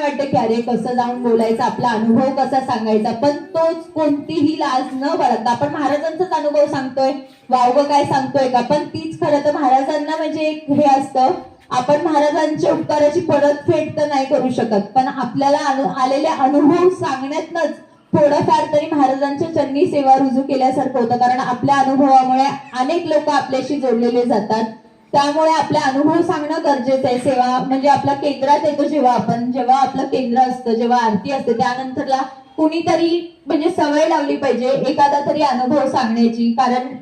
काय वाटतं की अरे कसं जाऊन बोलायचं आपला अनुभव कसा सांगायचा? पण तोच कोणतीही लाज न बाळगता आपण महाराजांचाच अनुभव सांगतोय वावग काय सांगतोय का? पण तीच खरं तर महाराजांना म्हणजे एक हे असतं आपण महाराजांच्या उपकाराची परतफेड तर नाही करू शकत पण आपल्याला अनु आलेले अनुभव सांगण्यातनच थोडंफार तरी महाराजांच्या चरणी सेवा रुजू केल्यासारखं होतं कारण आपल्या अनुभवामुळे अनेक लोक आपल्याशी जोडलेले जातात. त्यामुळे आपले अनुभव सांगणं गरजेचं आहे. सेवा म्हणजे आपल्या केंद्रात येतो जेव्हा आपण जेव्हा आपलं केंद्र असतं जेव्हा आरती असते त्यानंतरला कुणीतरी म्हणजे सवय लावली पाहिजे एखादा तरी अनुभव सांगण्याची. कारण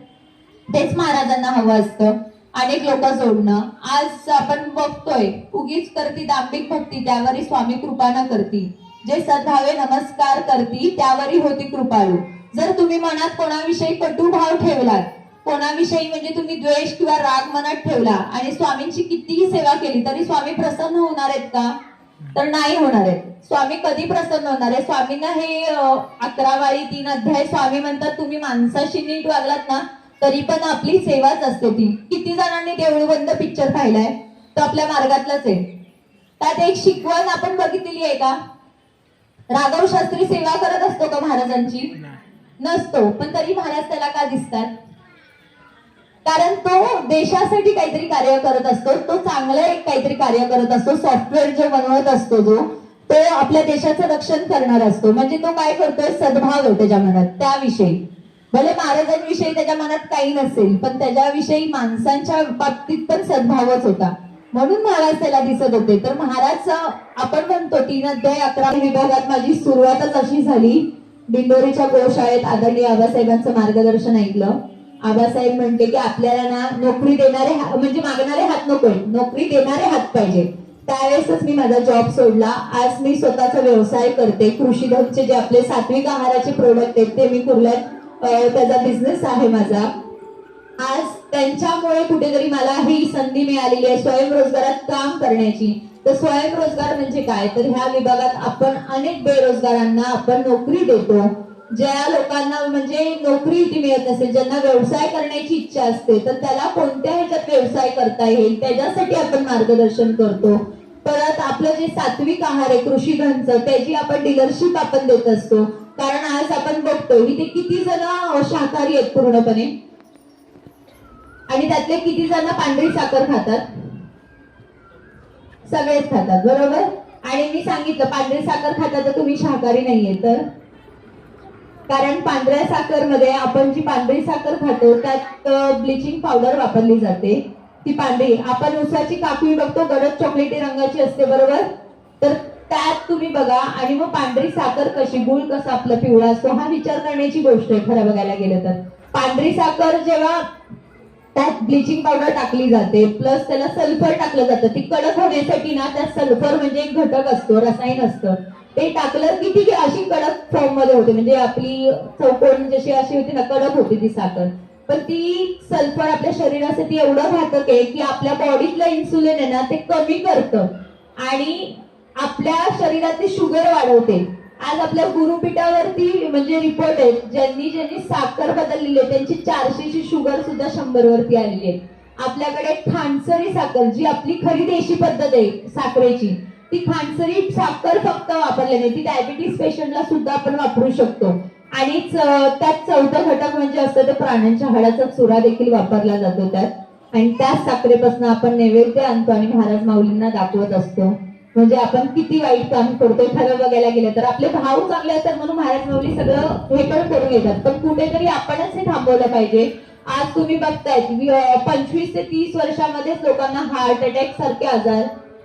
तेच महाराजांना हवं असतं अनेक लोक जोडणं. आज आपण बघतोय उगीच करती दांभिक भक्ती त्यावरी स्वामी कृपा न करती. जे सद्भावे नमस्कार करती त्यावरी होती कृपाळू. जर तुम्ही मनात कोणाविषयी कटू भाव ठेवलात कोणाविषयी म्हणजे तुम्ही द्वेष किंवा राग मनात ठेवला आणि स्वामींची कितीही सेवा केली तरी स्वामी प्रसन्न होणार आहेत का? तर नाही होणार आहेत. स्वामी कधी प्रसन्न होणार आहे स्वामींना हे अं, अकरा वारी तीन अध्याय स्वामी म्हणतात तुम्ही माणसाशी नीट वागलात ना तरी पण आपली सेवाच असते ती. किती जणांनी देऊळ बंद पिक्चर पाहिलाय? तो आपल्या मार्गातलाच आहे. त्यात एक शिकवण आपण बघितलेली आहे का? राघव शास्त्री सेवा करत असतो का महाराजांची? नसतो. पण तरी महाराज त्याला का दिसतात? कारण तो देशासाठी काहीतरी कार्य करत असतो. तो चांगलं एक काहीतरी कार्य करत असतो. सॉफ्टवेअर जे बनवत असतो जो तो आपल्या देशाचं रक्षण करणार असतो. म्हणजे तो काय करतोय? सद्भाव आहे त्याच्या मनात. त्याविषयी. भले महाराजांविषयी त्याच्या मनात काही नसेल पण त्याच्याविषयी माणसांच्या बाबतीत पण सद्भावच होता. म्हणून महाराज त्याला दिसत होते. तर महाराज आपण म्हणतो तीन अध्याय अकरा विभागात माझी सुरुवातच अशी झाली. दिंडोरीच्या गोशाळेत आदरणीय आबासाहेबांचं मार्गदर्शन ऐकलं. आबासाहेब म्हणते की आपल्याला ना नोकरी देणारे म्हणजे मागणारे हात नकोय. नोकरी देणारे हात पाहिजे. त्यावेळेसच मी माझा जॉब सोडला. आज मी स्वतःचा व्यवसाय करते. कृषीधनचे जे आपले सात्विक आहाराचे प्रोडक्ट आहेत ते मी कुर्ल्यात त्याचा बिझनेस आहे माझा. आज त्यांच्यामुळे कुठेतरी मला ही संधी मिळालेली आहे स्वयंरोजगारात काम करण्याची. तर स्वयंरोजगार म्हणजे काय? तर ह्या विभागात आपण अनेक बेरोजगारांना आपण नोकरी देतो. ज्या लोकांना म्हणजे नोकरी ती मिळत नसेल ज्यांना व्यवसाय करण्याची इच्छा असते तर त्याला कोणत्या ह्याच्यात व्यवसाय करता येईल? त्याच्यासाठी आपण मार्गदर्शन करतो. परत आपलं जे सात्विक आहार आहे कृषी धनचं त्याची आपण डीलरशिप आपण देत असतो. कारण आज आपण बघतोय इथे किती जण शाकाहारी आहेत पूर्णपणे. आणि त्यातले किती जण पांढरी साखर खातात? सगळेच खातात बरोबर? आणि मी सांगितलं पांढरी साखर खातात तर तुम्ही शाकाहारी नाहीये तर? कारण पांढऱ्या साखरमध्ये आपण जी पांढरी साखर खातो त्यात ब्लिचिंग पावडर वापरली जाते. ती पांढरी. आपण उसाची काकवी बघतो गडद चॉकलेटी रंगाची असते बरोबर? तर त्यात तुम्ही बघा आणि मग पांढरी साखर कशी गुळ कसा आपला पिवळा असतो हा विचार करण्याची गोष्ट आहे खरं बघायला गेलं तर. पांढरी साखर जेव्हा त्यात ब्लिचिंग पावडर टाकली जाते प्लस त्याला सल्फर टाकलं जातं ती कडक होण्यासाठी ना त्यात सल्फर म्हणजे एक घटक असतो रसायन असतं. ते टाकलं की ती अशी कडक फॉर्ममध्ये होते. म्हणजे आपली चौकोन जशी अशी होती ना कडक होती ती साखर. पण ती सल्फर आपल्या शरीरासाठी एवढं घातक आहे की आपल्या बॉडीतलं इन्सुलिन आहे ना ते कमी करतं. आणि आपल्या शरीरातली शुगर वाढवते. आज आपल्या गुरुपीठावरती म्हणजे रिपोर्ट आहे ज्यांनी ज्यांनी साखर बदललेली आहे त्यांची चारशेची शुगर सुद्धा शंभर वरती आलेली आहे. आपल्याकडे खांडसरी साखर जी आपली खरी देशी पद्धत आहे साखरेची. ती खानसरी साखर फक्त वापरल्याने ती डायबिटीस पेशंटला सुद्धा आपण वापरू शकतो. आणि त्यात चौथा घटक म्हणजे असतं ते प्राण्यांच्या हाडाचा चुरा देखील वापरला जातो त्यात. आणि त्याच साखरेपासून आपण नैवेद्य आणतो आणि महाराज माऊलींना दाखवत असतो. म्हणजे आपण किती वाईट काम करतोय खरं बघायला गेलं तर. आपले भाव चांगले असतात म्हणून महाराज माऊली सगळं हे पण करून येतात पण कुठेतरी आपणच हे थांबवलं पाहिजे. आज तुम्ही बघताय पंचवीस ते तीस वर्षामध्येच लोकांना हार्ट अटॅक सारखे आजार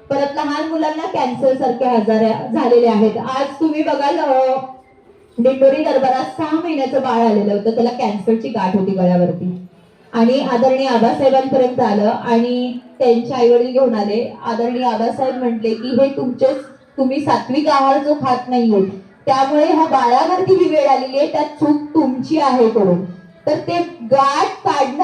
परत लहान मुलांना कॅन्सर सारखे आजार झालेले आहेत. आज तुम्ही बघाल अं, दिंडोरी दरबारात सहा महिन्याचं बाळ आलेलं होतं. त्याला कॅन्सरची गाठ होती गळ्यावरती. आणि आदरणीय आबासाहेबांपर्यंत आलं आणि त्यांचे आई वडील घेऊन आले. आदरणीय आबासाहेब म्हटले की हे तुमचे तुम्ही सात्विक आहार जो खात नाहीये त्यामुळे ह्या बाळावरती ही वेळ आलेली आहे त्यात चूक तुमची आहे करून. तर ते गाठ काढणं